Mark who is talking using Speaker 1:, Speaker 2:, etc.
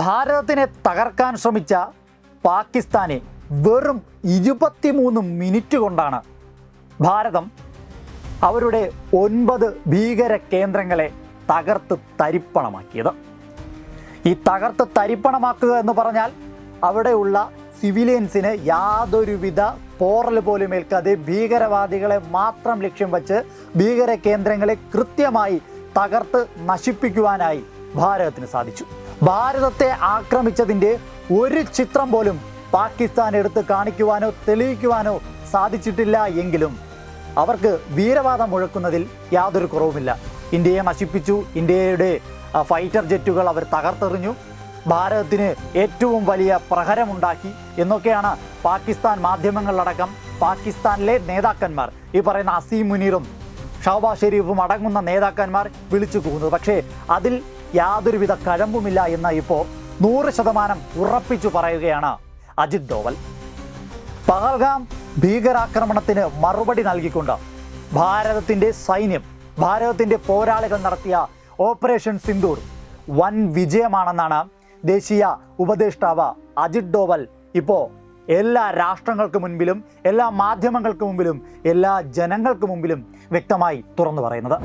Speaker 1: ഭാരതത്തിനെ തകർക്കാൻ ശ്രമിച്ച പാകിസ്ഥാനെ വെറും ഇരുപത്തിമൂന്ന് മിനിറ്റ് കൊണ്ടാണ് ഭാരതം അവരുടെ ഒൻപത് ഭീകര കേന്ദ്രങ്ങളെ തകർത്ത് തരിപ്പണമാക്കിയത്. ഈ തകർത്ത് തരിപ്പണമാക്കുക എന്ന് പറഞ്ഞാൽ അവിടെയുള്ള സിവിലിയൻസിന് യാതൊരുവിധ പോറൽ പോലും ഏൽക്കാതെ ഭീകരവാദികളെ മാത്രം ലക്ഷ്യം വച്ച് ഭീകര കേന്ദ്രങ്ങളെ കൃത്യമായി തകർത്ത് നശിപ്പിക്കുവാനായി ഭാരതത്തിന് സാധിച്ചു. ഭാരതത്തെ ആക്രമിച്ചതിന്റെ ഒരു ചിത്രം പോലും പാകിസ്ഥാൻ എടുത്ത് കാണിക്കുവാനോ തെളിയിക്കുവാനോ സാധിച്ചിട്ടില്ല എങ്കിലും അവർക്ക് വീരവാദം മുഴക്കുന്നതിൽ യാതൊരു കുറവുമില്ല. ഇന്ത്യയെ നശിപ്പിച്ചു ഇന്ത്യയുടെ ഫൈറ്റർ ജെറ്റുകൾ അവർ തകർത്തെറിഞ്ഞു. ഭാരതത്തിന് ഏറ്റവും വലിയ പ്രഹരമുണ്ടാക്കി എന്നൊക്കെയാണ് പാകിസ്ഥാൻ മാധ്യമങ്ങളിലടക്കം പാകിസ്ഥാനിലെ നേതാക്കന്മാർ ഈ പറയുന്ന അസീം മുനീറും ഷഹബാസ് ഷെരീഫും അടങ്ങുന്ന നേതാക്കന്മാർ വിളിച്ചു പോകുന്നത് പക്ഷേ അതിൽ യാതൊരുവിധ കഴമ്പുമില്ല എന്ന് ഇപ്പോൾ നൂറ് ശതമാനം ഉറപ്പിച്ചു പറയുകയാണ് അജിത് ഡോവൽ. പഹൽഗാം ഭീകരാക്രമണത്തിന് മറുപടി നൽകിക്കൊണ്ട് ഭാരതത്തിന്റെ സൈന്യം ഭാരതത്തിന്റെ പോരാളികൾ നടത്തിയ ഓപ്പറേഷൻ സിന്ദൂർ വൻ വിജയമാണെന്നാണ് ദേശീയ ഉപദേഷ്ടാവ് അജിത് ഡോവൽ ഇപ്പോൾ എല്ലാ രാഷ്ട്രങ്ങൾക്ക് മുൻപിലും എല്ലാ മാധ്യമങ്ങൾക്ക് മുമ്പിലും എല്ലാ ജനങ്ങൾക്ക് മുമ്പിലും വ്യക്തമായി തുറന്നു പറയുന്നത്.